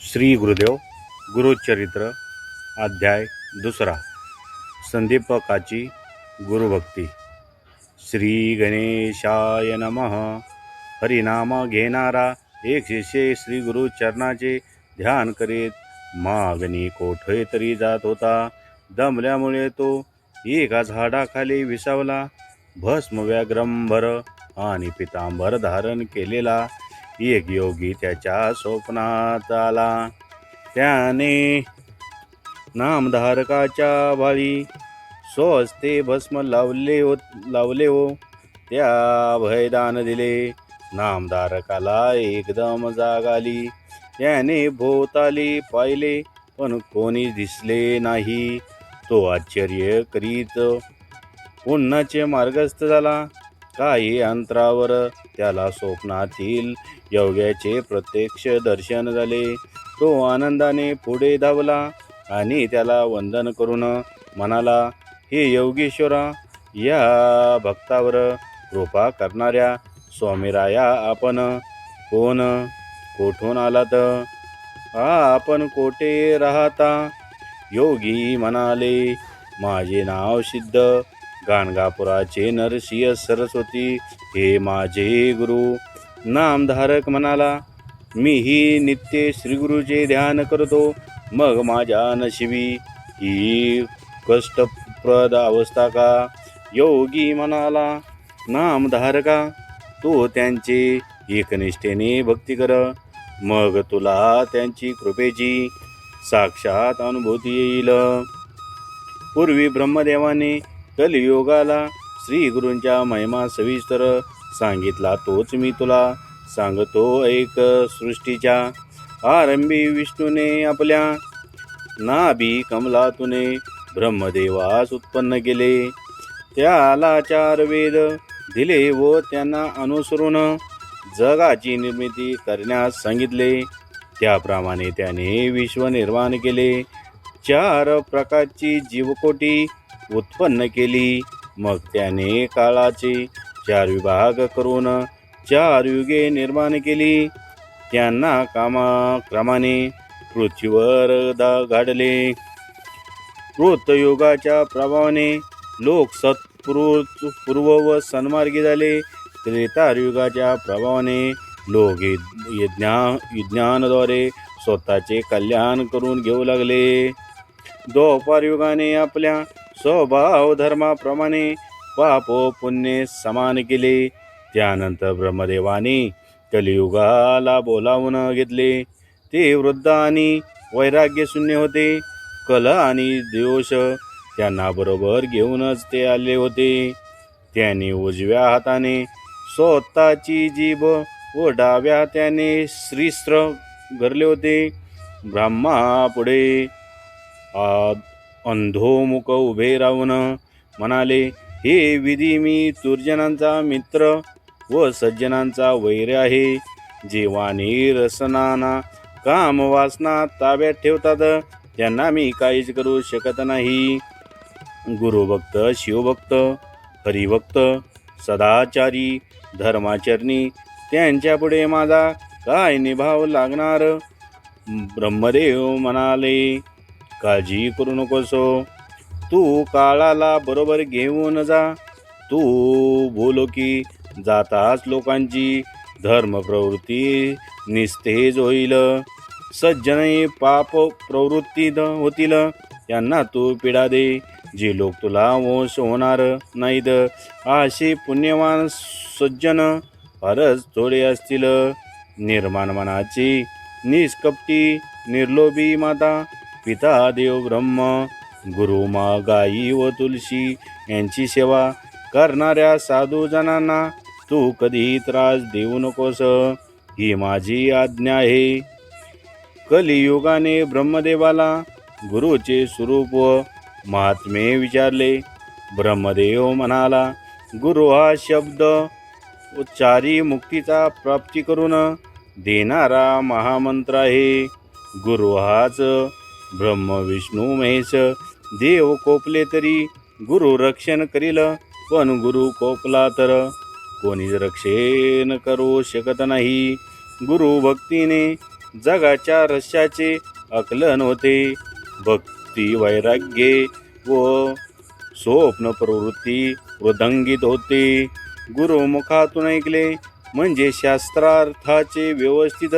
श्री गुरुदेव गुरुचरित्र अध्याय दुसरा. संदीपकाची गुरुभक्ती. श्री गणेशाय नमः. हरिनाम घेणारा एक शिष्य श्री गुरु चरणाचे ध्यान करीत मागणी कोठे तरी जात होता. दमल्यामुळे तो एका झाडाखाली विसावला. भस्म व्याग्रंभर आणि पितांबर धारण केलेला एक योगी त्याच्या स्वप्नात आला त्याने नामधारकाच्या भावी स्वस्ते भस्म लावले हो लावले हो. त्या भयदान दिले. नामधारकाला एकदम जाग आली. त्याने भोवताली पाहिले पण कोणी दिसले नाही. तो आश्चर्य करीत पुन्हाचे मार्गस्थ झाला. काही अंतरावर त्याला स्वप्नातील योग्याचे प्रत्यक्ष दर्शन झाले. तो आनंदाने पुढे धावला आणि त्याला वंदन करून म्हणाला हे योगेश्वरा या भक्तावर कृपा करणाऱ्या स्वामीराया आपण कोण? कोठून आलात? हा आपण कोठे राहता? योगी म्हणाले माझे नाव सिद्ध गाणगापुराचे नरसिंह सरस्वती हे माझे गुरु. नामधारक म्हणाला मीही नित्य श्रीगुरूचे ध्यान करतो. मग माझ्या नशिबी ही कष्टप्रद अवस्था का? योगी म्हणाला नामधारका तू त्यांचे एकनिष्ठेने भक्ती कर. मग तुला त्यांची कृपेची साक्षात अनुभूती येईल. पूर्वी ब्रह्मदेवाने कलियुगाला श्री गुरूंच्या महिमा सविस्तर सांगितला तोच मी तुला सांगतो एक सृष्टीच्या. आरंभी विष्णूने आपल्या नाभी कमलातूने ब्रह्मदेवास उत्पन्न केले. त्याला चार वेद दिले व त्यांना अनुसरून जगाची निर्मिती करण्यास सांगितले. त्याप्रमाणे त्याने विश्व निर्माण केले. चार प्रकारची जीवकोटी उत्पन्न केली. मग त्याने काळाचे चार विभाग करून चार युगे निर्माण केली. त्यांना कामाक्रमाने पृथ्वीवर दा गाडले. कृतयुगाच्या प्रभावाने लोक सत्पूर्व पूर्व व सन्मार्गी झाले. त्रेतारयुगाच्या प्रभावाने लोक यज्ञा विज्ञानाद्वारे स्वतःचे कल्याण करून घेऊ लागले. द्वापारयुगाने आपल्या स्वभाव धर्माप्रमाणे पापो व पुण्य समान केले. त्यानंतर ब्रह्मदेवाने कलियुगाला बोलावून घेतले. ते वृद्ध आणि वैराग्य शून्य होते. कल आणि दोष त्यांना बरोबर घेऊनच ते आले होते. त्यांनी उजव्या हाताने स्वतःची जीभ व डाव्या त्याने श्रीस्त्र गरले होते. ब्रह्मा पुढे अंधोमुख उभे राहून म्हणाले हे विधी मी तुर्जनांचा मित्र व सज्जनांचा वैर आहे. जीवानी रसनाना काम वासना ताब्यात ठेवतात त्यांना मी काहीच करू शकत नाही. गुरुभक्त शिवभक्त हरिभक्त सदाचारी धर्माचरणी त्यांच्यापुढे माझा काय निभाव लागणार? ब्रह्मदेव म्हणाले काळजी करू नकोसो. तू काळाला बरोबर घेऊन जा. तू बोलो की जाताच लोकांची. धर्म प्रवृत्ती निस्तेज होईल. सज्जनही पाप प्रवृत्तीत होतील. त्यांना तू पिढा दे. जे लोक तुला वंश होणार नाहीत. असे पुण्यवान सज्जन फारच थोडे असतील. निर्माण मनाची निष्कपटी निर्लोभी माता पिता देव ब्रह्म गुरु मा गाई व तुलसी यांची सेवा करणाऱ्या साधू जनांना तू कधी त्रास देऊ नकोस. ही माझी आज्ञा आहे. कलियुगाने ब्रह्मदेवाला गुरुचे स्वरूप व महात्मे विचारले. ब्रह्मदेव म्हणाला गुरु हा शब्द उच्चारी मुक्तीचा प्राप्ती करून देणारा महामंत्र आहे. गुरु हाच ब्रह्म विष्णू महेश देव कोपले तरी गुरु रक्षण करील पण गुरु कोपला तर. कोणीच रक्षण करू शकत नाही गुरु भक्तीने जगाच्या रश्याचे आकलन होते. भक्ती वैराग्ये व स्वप्न प्रवृत्ती वृदंगित होते. गुरुमुखातून ऐकले म्हणजे शास्त्रार्थाचे व्यवस्थित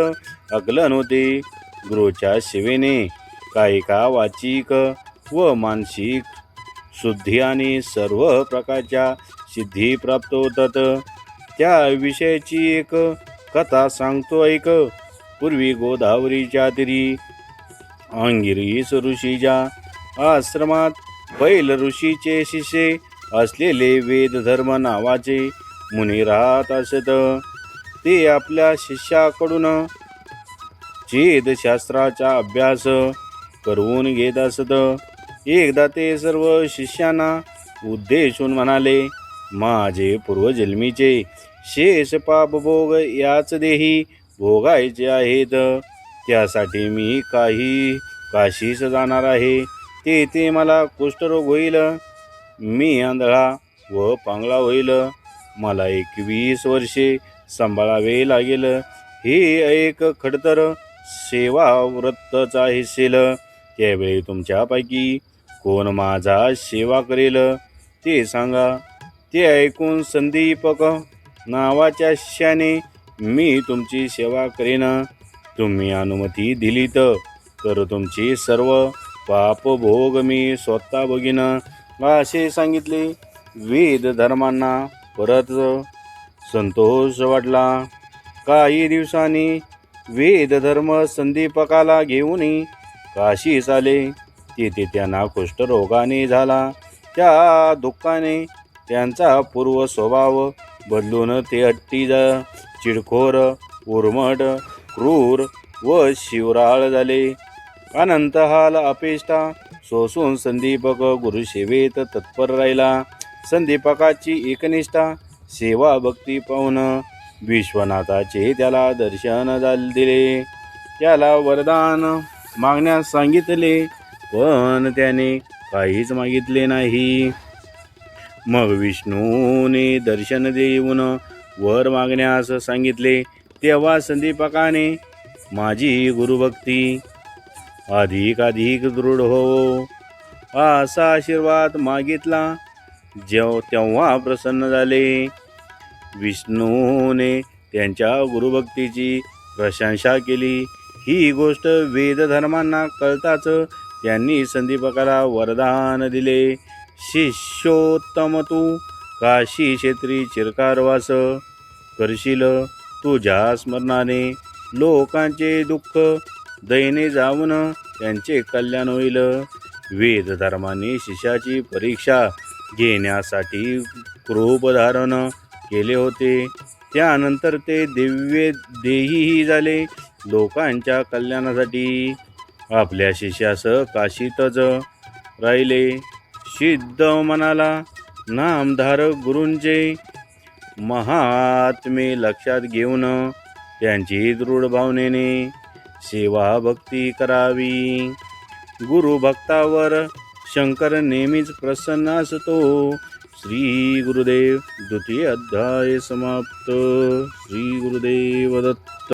आकलन होते. गुरुच्या सेवेने कायिका वाचिक व मानसिक शुद्धी आणि सर्व प्रकारच्या सिद्धी प्राप्त होतात. त्या विषयाची एक कथा सांगतो ऐक. पूर्वी गोदावरीच्या तीरी अंगिरीस ऋषीच्या आश्रमात बैल ऋषीचे शिष्य असलेले वेदधर्म नावाचे मुनी राहत असत. ते आपल्या शिष्याकडून चेदशास्त्राचा अभ्यास करून घेत असत. एकदा ते सर्व शिष्यांना उद्देशून म्हणाले माझे पूर्वजन्मीचे शेष पाप भोग याच देही भोगायचे आहेत. त्यासाठी मी काही काशीस जाणार आहे. तेथे मला कुष्ठरोग होईल. मी आंधळा व पांगळा होईल. मला एकवीस वर्षे सांभाळावे लागेल. हे एक खडतर सेवा व्रतचा हिस्सेल त्यावेळी तुमच्यापैकी कोण माझा सेवा करेल? ते सांगा. ते ऐकून संदीपक नावाच्या शिष्याने मी तुमची सेवा करेन. तुम्ही अनुमती दिलीत. तर तुमची सर्व पापभोग मी स्वतः बघीन असे सांगितले. वेद धर्मांना परत संतोष वाटला. काही दिवसांनी वेद धर्म संदीपकाला घेऊन काशीस आले. तेथे त्यांना कुष्ठरोगाने झाला. त्या दुःखाने त्यांचा पूर्व स्वभाव बदलून ते हट्टी चिडखोर उर्मट क्रूर व शिवराळ झाले. अनंत हाल अपेष्टा सोसून संदीपक गुरुसेवेत तत्पर राहिला. संदीपकाची एकनिष्ठा सेवा भक्ती पाहून विश्वनाथाचे त्याला दर्शन दिले. त्याला वरदान मागण्यास सांगितले पण त्याने काहीच मागितले नाही. मग विष्णूने दर्शन देऊन वर मागण्यास सांगितले तेव्हा संदीपकाने माझी गुरुभक्ती अधिक अधिक दृढ हो. असा आशीर्वाद मागितला जेव तेव्हा प्रसन्न झाले. विष्णूने त्यांच्या गुरुभक्तीची प्रशंसा केली. ही गोष्ट वेदधर्मांना कळताच त्यांनी संदीपकाला वरदान दिले. शिष्योत्तम तू काशी क्षेत्री चिरकारवास करशील तुझ्या स्मरणाने लोकांचे दुःख दैने जाऊन त्यांचे कल्याण होईल. वेद धर्माने शिष्याची परीक्षा घेण्यासाठी क्रोप धारण केले होते. त्यानंतर ते दिव्य देहीही झाले. लोकांच्या कल्याणासाठी आपल्या शिष्यास काशीतच राहिले. सिद्ध मनाला नामधारक गुरूंचे महात्मे लक्षात घेऊन त्यांची दृढ भावनेने सेवा भक्ती करावी. गुरु भक्तावर शंकर नेहमीच प्रसन्न असतो. श्री गुरुदेव द्वितीय अध्याय समाप्त. श्री गुरुदेव दत्त.